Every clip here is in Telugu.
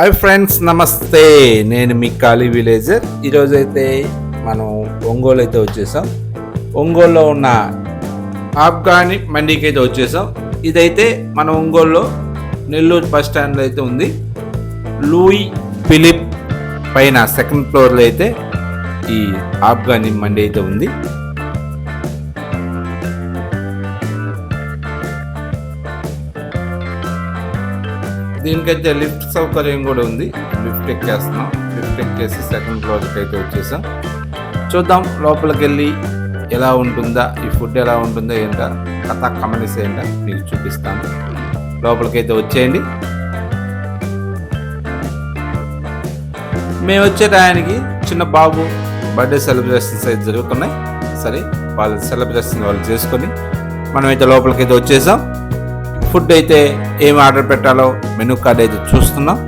హాయ్ ఫ్రెండ్స్ నమస్తే. నేను మీ కాళీ విలేజర్. ఈరోజు అయితే మనం ఒంగోలు అయితే వచ్చేసాం. ఒంగోలులో ఉన్న ఆఫ్ఘాని మండీకి అయితే వచ్చేసాం. ఇదైతే మన ఒంగోలులో నెల్లూరు బస్ స్టాండ్లో అయితే ఉంది. లూయి ఫిలిప్ పైన సెకండ్ ఫ్లోర్లో అయితే ఈ ఆఫ్ఘాని మండీ అయితే ఉంది. దీనికైతే లిఫ్ట్ సౌకర్యం కూడా ఉంది. లిఫ్ట్ ఎక్కేస్తున్నాం. లిఫ్ట్ ఎక్కేసి సెకండ్ ఫ్లోర్కి అయితే వచ్చేసాం. చూద్దాం లోపలికి వెళ్ళి ఎలా ఉంటుందా ఈ ఫుడ్ ఎలా ఉంటుందో ఏంటా కథ కమనిస్ ఏంటో మీకు చూపిస్తాను. లోపలికైతే వచ్చేయండి. మేము వచ్చే టయానికి చిన్న బాబు బర్త్డే సెలబ్రేషన్స్ అయితే జరుగుతున్నాయి. సరే వాళ్ళ సెలబ్రేషన్ వాళ్ళు చేసుకొని మనమైతే లోపలికి అయితే వచ్చేసాం. ఫుడ్ అయితే ఏం ఆర్డర్ పెట్టాలో మెనూ కార్డ్ అయితే చూస్తున్నాం.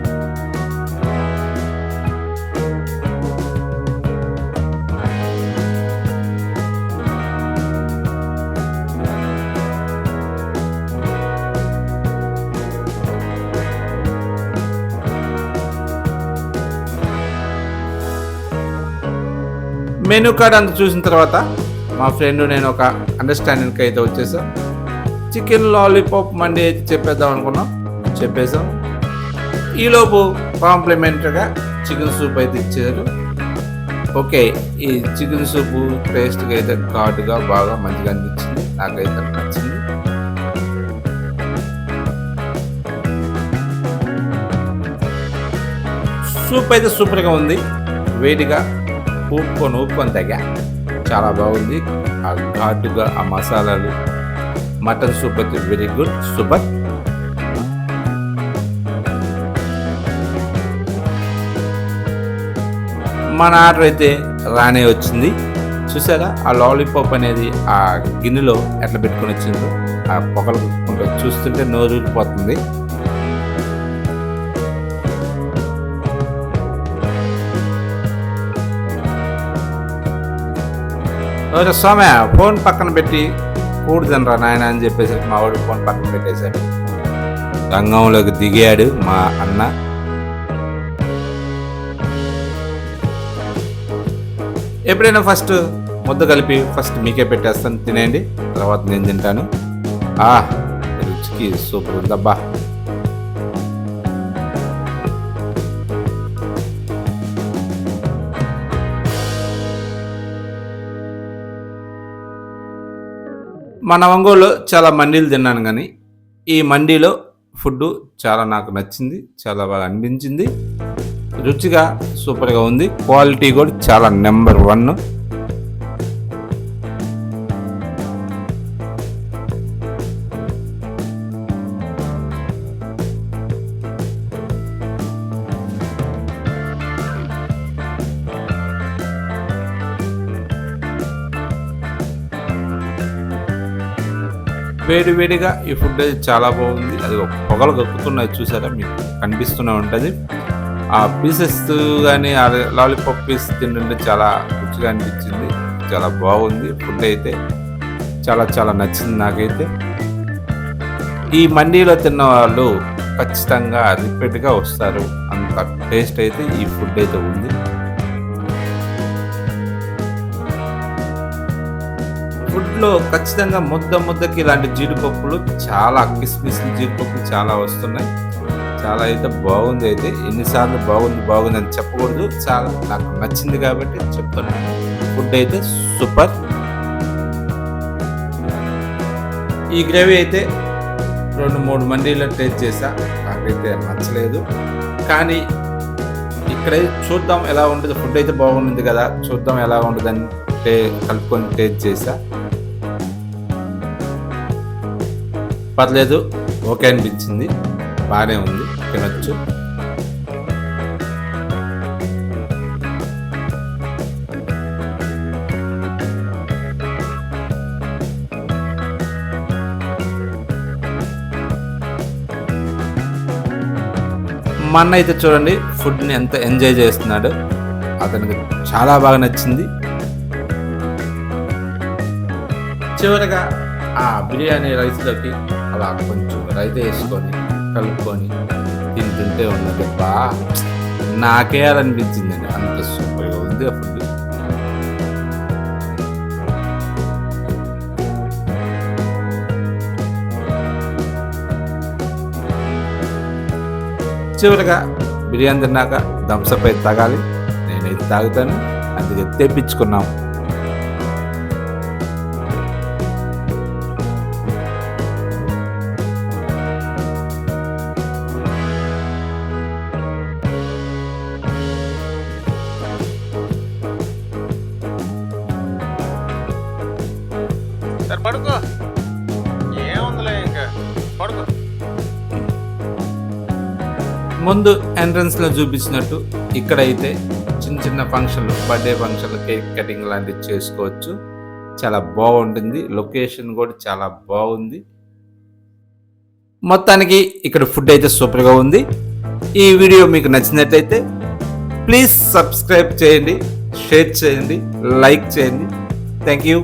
మెనూ కార్డ్ అంత చూసిన తర్వాత మా ఫ్రెండ్ నేను ఒక అండర్స్టాండింగ్కి అయితే వచ్చేసాం. చికెన్ లాలీపాప్ మండి అయితే చెప్పేద్దాం అనుకున్నాం. చెప్పేసాం ఈలోపు కాంప్లిమెంటరీగా చికెన్ సూప్ అయితే ఇచ్చారు. ఓకే ఈ చికెన్ సూప్ టేస్ట్గా అయితే ఘాటుగా బాగా మంచిగా అనిపించింది. నాకైతే నచ్చింది. సూప్ అయితే సూపర్గా ఉంది. వేడిగా ఊపుకొని ఊపుకొని తగ్గా చాలా బాగుంది. ఆ ఘాటుగా ఆ మసాలాలు మటన్ సూప్ అయితే వెరీ గుడ్ సూపర్ మన ఆర్డర్ అయితే రానే వచ్చింది. చూసారా? ఆ లాలీపాప్ అనేది ఆ గిన్నెలో ఎట్లా పెట్టుకొని వచ్చిందో ఆ పొగలు చూస్తుంటే నోరు ఊరిపోతుంది ఎవరో సోమ్య ఫోన్ పక్కన పెట్టి కూడదనరా నాయన అని చెప్పేసి మా వాడు ఫోన్ పక్కన పెట్టేశాడు. రంగంలోకి దిగాడు మా అన్న. ఎప్పుడైనా ఫస్ట్ ముద్ద కలిపి ఫస్ట్ మీకే పెట్టేస్తాను తినేయండి. తర్వాత నేను తింటాను. ఆ రుచికి సూపర్ ఉందబ్బా మన ఒంగోలు చాలా మండీలు తిన్నాను కానీ ఈ మండీలో ఫుడ్ చాలా నాకు నచ్చింది చాలా బాగా అనిపించింది. రుచిగా సూపర్గా ఉంది. క్వాలిటీ కూడా చాలా నెంబర్ వన్. వేడి వేడిగా ఈ ఫుడ్ అయితే చాలా బాగుంది. అది పొగలు కక్కుతున్నాయి చూసారా? మీకు కనిపిస్తూనే ఉంటుంది. ఆ పీసెస్ కానీ ఆ లాలీపాప్ పీస్ తింటుంటే చాలా రుచిగా అనిపించింది. చాలా బాగుంది ఫుడ్ అయితే. చాలా చాలా నచ్చింది నాకైతే. ఈ మండీలో తిన్న వాళ్ళు ఖచ్చితంగా రిపీట్గా వస్తారు. అంత టేస్ట్ అయితే ఈ ఫుడ్ అయితే ఉంది. ఫుడ్లో ఖచ్చితంగా ముద్ద ముద్దకి ఇలాంటి జీడిపప్పులు చాలా కిస్మిస్ జీడిపప్పులు చాలా వస్తున్నాయి. చాలా అయితే బాగుంది అయితే. ఎన్నిసార్లు బాగుంది బాగుంది అని చెప్పకూడదు. చాలా నాకు నచ్చింది కాబట్టి చెప్తున్నాను ఫుడ్ అయితే సూపర్. ఈ గ్రేవీ అయితే రెండు మూడు మండీలో టేస్ట్ చేసా. నాకైతే నచ్చలేదు. కానీ ఇక్కడైతే చూద్దాం ఎలా ఉంటుంది. ఫుడ్ అయితే బాగుంటుంది కదా. చూద్దాం ఎలా ఉంటుందని టే కలుపుకొని టేస్ట్ చేసా. పర్లేదు. ఓకే అనిపించింది. బాగానే ఉంది తినొచ్చు. మా అన్న అయితే చూడండి ఫుడ్ని ఎంత ఎంజాయ్ చేస్తున్నాడు. అతనికి చాలా బాగా నచ్చింది. చివరగా ఆ బిర్యానీ రైస్లోకి అలా కొంచెం రైతా వేసుకొని కలుపుకొని తింటుంటే ఉన్నది. బా నాకేయాలనిపించిందండి అంత సూపర్గా ఉంది ఆ ఫుడ్. చివరిగా బిర్యానీ తిన్నాక థమ్స్అప్ అయితే తాగాలి. నేనైతే తాగుతాను. అందుకే తెప్పించుకున్నాం. సరే పడుకో. ఏముందిలే ఇంకా? పడుకో. ముందు ఎంట్రన్స్లో చూపించినట్టు ఇక్కడైతే చిన్న చిన్న ఫంక్షన్లు బర్త్డే ఫంక్షన్లు కేక్ కటింగ్ లాంటివి చేసుకోవచ్చు. చాలా బాగుంటుంది. లొకేషన్ కూడా చాలా బాగుంది. మొత్తానికి ఇక్కడ ఫుడ్ అయితే సూపర్గా ఉంది. ఈ వీడియో మీకు నచ్చినట్లయితే ప్లీజ్ సబ్స్క్రైబ్ చేయండి షేర్ చేయండి లైక్ చేయండి. Thank you